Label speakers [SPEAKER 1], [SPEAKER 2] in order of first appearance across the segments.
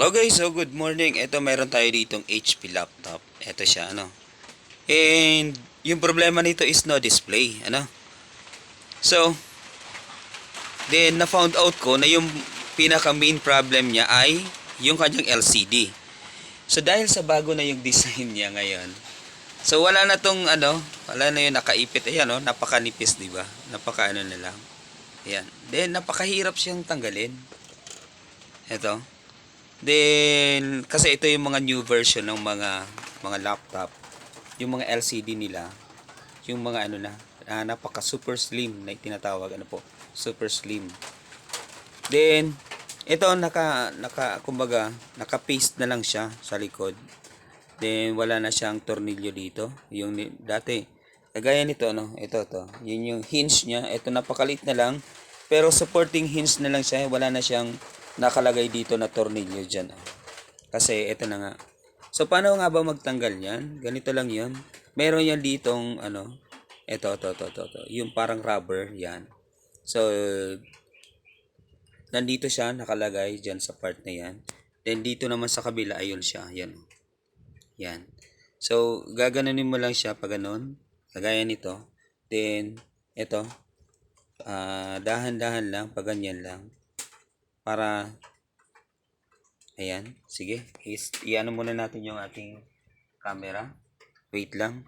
[SPEAKER 1] Hello guys, so good morning. Ito meron tayo ditong HP laptop. Ito siya, ano. And yung problema nito is no display, ano. So, then na found out ko na yung pinaka main problem niya ay yung kanyang LCD. So dahil sa bago na yung design niya ngayon. So wala na tong ano, wala na yung nakaipit. Ayan oh, napakanipis, di ba? Napaka ano na lang. Ayan. Then napakahirap siyang tanggalin. Ito. Then, kasi ito yung mga new version ng mga mga laptop. Yung mga LCD nila. Yung mga ano na, ah, napaka super slim na tinatawag ano po, super slim. Then, ito naka naka kumbaga, naka-paste na lang siya sa likod. Then wala na siyang tornilyo dito. Yung dati kagaya nito no, ito to. Yun yung hinge niya. Ito napakalit na lang. Pero supporting hinge na lang siya. Wala na siyang nakalagay dito na tornilyo diyan. Oh. Kasi ito na nga. So paano nga ba magtanggal 'yan? Ganito lang 'yon. Meron 'yan ditong ano, ito to to to to. Yung parang rubber 'yan. So nandito siya nakalagay diyan sa part na 'yan. Then dito naman sa kabila ayun siya, 'yan. oh. Yan. So, gaganunin mo lang siya pag ganun. Kagaya nito. Then, ito. ah dahan-dahan lang, pag ganyan lang. Para, ayan. Sige. Is, iano muna natin yung ating camera. Wait lang.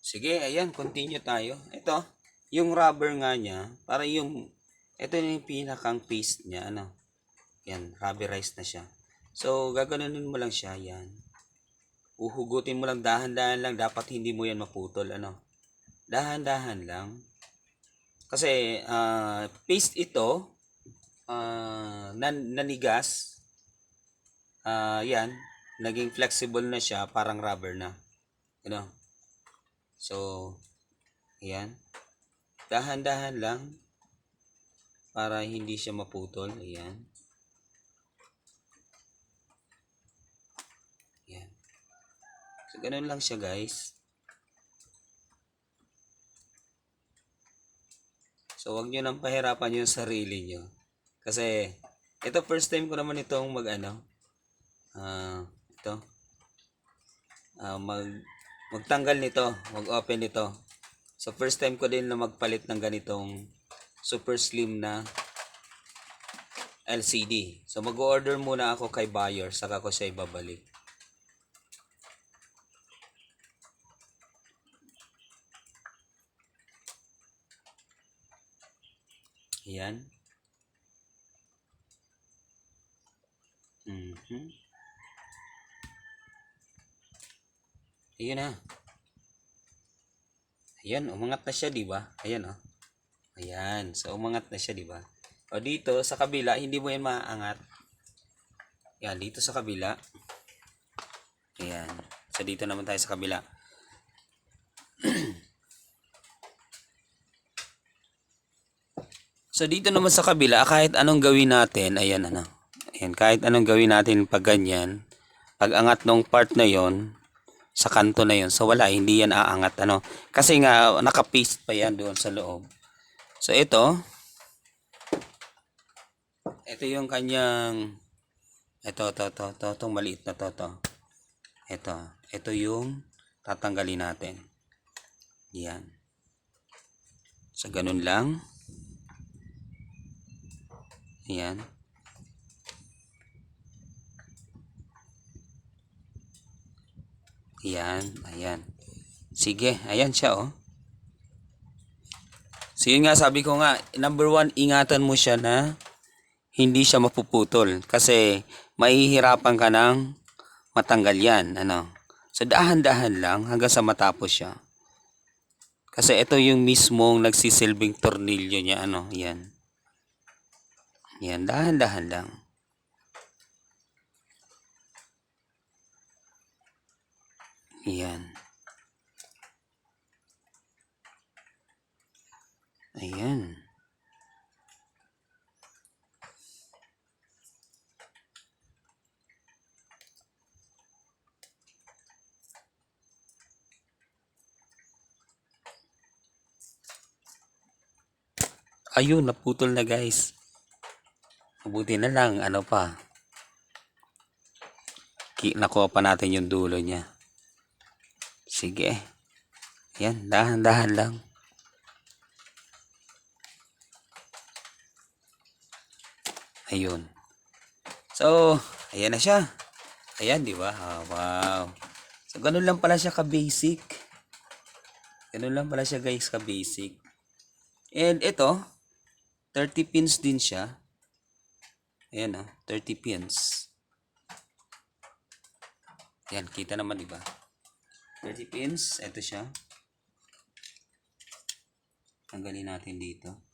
[SPEAKER 1] Sige, ayan. Continue tayo. Ito. Yung rubber nga niya, para yung, ito yung pinakang paste niya. Ano? Yan, rubberized na siya. So, gaganunin mo lang siya, yan. Uhugutin mo lang, dahan-dahan lang. Dapat hindi mo yan maputol, ano. Dahan-dahan lang. Kasi, ah, paste ito, ah, nan nanigas. Ah, yan. Naging flexible na siya, parang rubber na. Ano. So, yan. Dahan-dahan lang. Para hindi siya maputol. Ayan. Yan. So, ganun lang siya, guys. So, wag nyo nang pahirapan yung sarili nyo. Kasi, ito first time ko naman itong mag, ano, ah, ito, ah, mag, magtanggal nito, mag-open nito. So, first time ko din na magpalit ng ganitong super slim na LCD. So, mag-order muna ako kay buyer, saka ko siya ibabalik. Yan. Mhm. Ayun na. Ayan, umangat na siya, di ba? Ayan, oh. Ayan. So, umangat na siya, di ba? O, dito, sa kabila, hindi mo yan maaangat. Yan, dito sa kabila. Ayan. So, dito naman tayo sa kabila. So dito naman sa kabila, kahit anong gawin natin, ayan ano. Ayan, kahit anong gawin natin pag ganyan, pag angat nung part na yon sa kanto na yon so wala, hindi yan aangat ano. Kasi nga, nakapaste pa yan doon sa loob. So ito, ito yung kanyang, ito, ito, ito, ito, itong maliit na to, to. Ito, ito yung tatanggalin natin. Yan. So ganun lang. Ayan. Ayan, ayan. Sige, ayan siya oh. So yun nga sabi ko nga, number one, ingatan mo siya na hindi siya mapuputol. Kasi mahihirapan ka ng matanggal yan. Ano? So dahan-dahan lang hanggang sa matapos siya. Kasi ito yung mismong nagsisilbing tornilyo niya. Ano? Yan. Yan, dahan-dahan lang. Yan. Ayan. Ayun, naputol na guys. Mabuti na lang, ano pa. Nakuha pa natin yung dulo niya. Sige. Yan, dahan-dahan lang. Ayun. So, ayan na siya. Ayan, di ba? Ah, wow. So, ganun lang pala siya ka-basic. Ganun lang pala siya guys ka-basic. And ito, 30 pins din siya. Ayan ah, 30 pins. Ayan, kita naman di ba? 30 pins, ito siya. Tanggalin natin dito.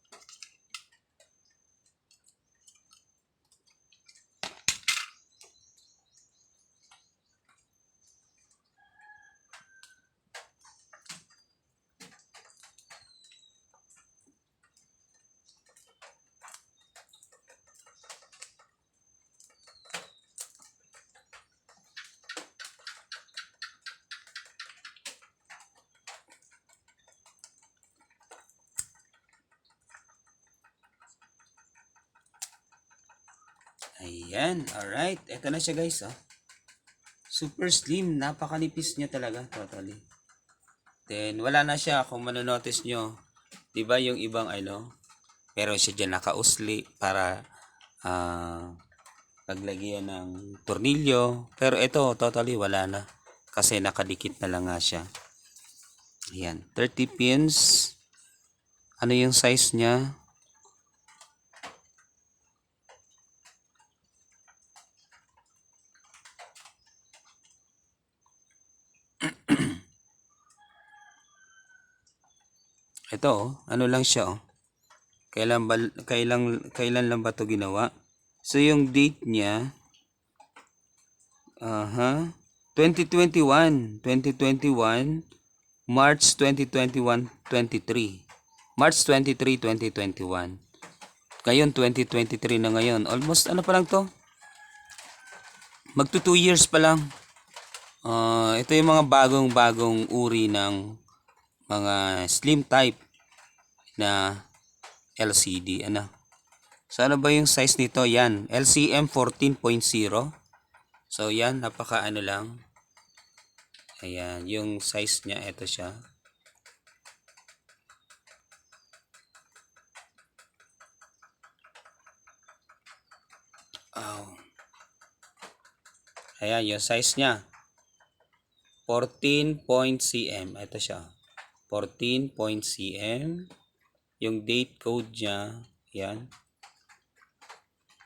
[SPEAKER 1] Ayan, alright. Ito na siya guys, oh. Super slim, napakanipis niya talaga, totally. Then, wala na siya, kung manonotice nyo, ba yung ibang ano, pero siya dyan nakausli para ah paglagyan ng tornilyo. Pero ito, totally wala na. Kasi nakadikit na lang nga siya. Ayan, 30 pins. Ano yung size niya? Ito, oh, ano lang siya, oh. Kailan ba, kailan, kailan lang ba to ginawa? So, yung date niya, aha, 2021, 2021, March 2021, 23. March 23, 2021. Ngayon, 2023 na ngayon. Almost, ano pa lang to? Magto 2 years pa lang. Ah, ito yung mga bagong-bagong uri ng mga slim type na LCD ano? So ano ba yung size nito? Yan LCM 14.0 so yan napaka ano lang. Ayan yung size niya ito siya. Oh. ayan yung size niya. 14 point cm ito siya. 14 point cm yung date code niya yan.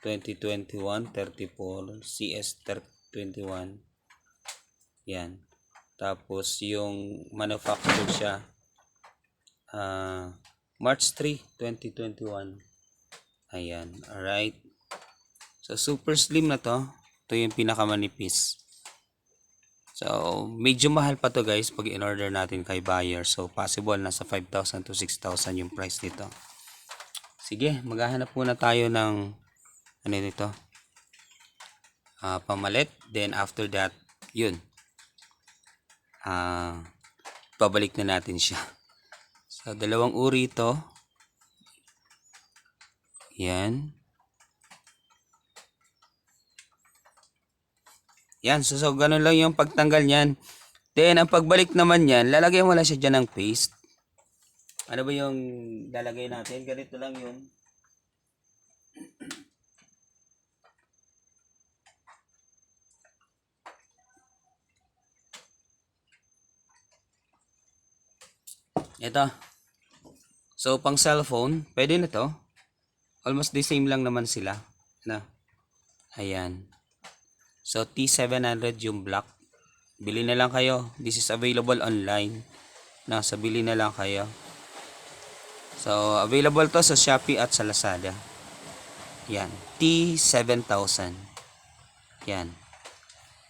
[SPEAKER 1] 2021 34 CS 21 yan. Tapos yung manufactured siya ah, March 3 2021 ayan. Alright. So super slim na to. Ito yung pinakamanipis So, medyo mahal pa to guys pag in-order natin kay buyer. So, possible nasa 5,000 to 6,000 yung price nito. Sige, maghahanap muna tayo ng ano nito? Ah, pamalit. Then after that, yun. Ah, pabalik na natin siya. So, dalawang uri ito. Yan. Yan, so, so ganun lang yung pagtanggal niyan. Then, ang pagbalik naman yan, lalagyan mo lang siya dyan ng paste. Ano ba yung lalagay natin? Ganito lang yun. Ito. So, pang cellphone, pwede na to. Almost the same lang naman sila. Na. Ayan. So, T700 yung black. Bili na lang kayo. This is available online. Nasa bili na lang kayo. So, available to sa Shopee at sa Lazada. Yan. T7000. Yan.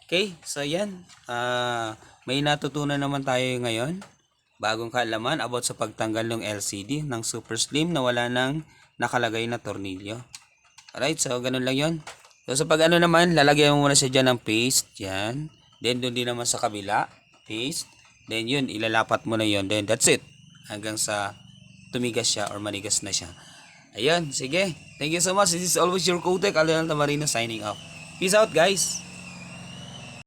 [SPEAKER 1] Okay, so yan. Ah, may natutunan naman tayo ngayon. Bagong kaalaman about sa pagtanggal ng LCD ng Super Slim na wala nang nakalagay na tornilyo. Alright, so ganun lang yon. So sa pag ano naman, lalagyan mo muna siya dyan ng paste. Yan. Then doon din naman sa kabila. Paste. Then yun, ilalapat mo na yon. Then that's it. Hanggang sa tumigas siya or manigas na siya. Ayun, sige. Thank you so much. This is always your Kotek, Alian Tamarino signing off. Peace out, guys.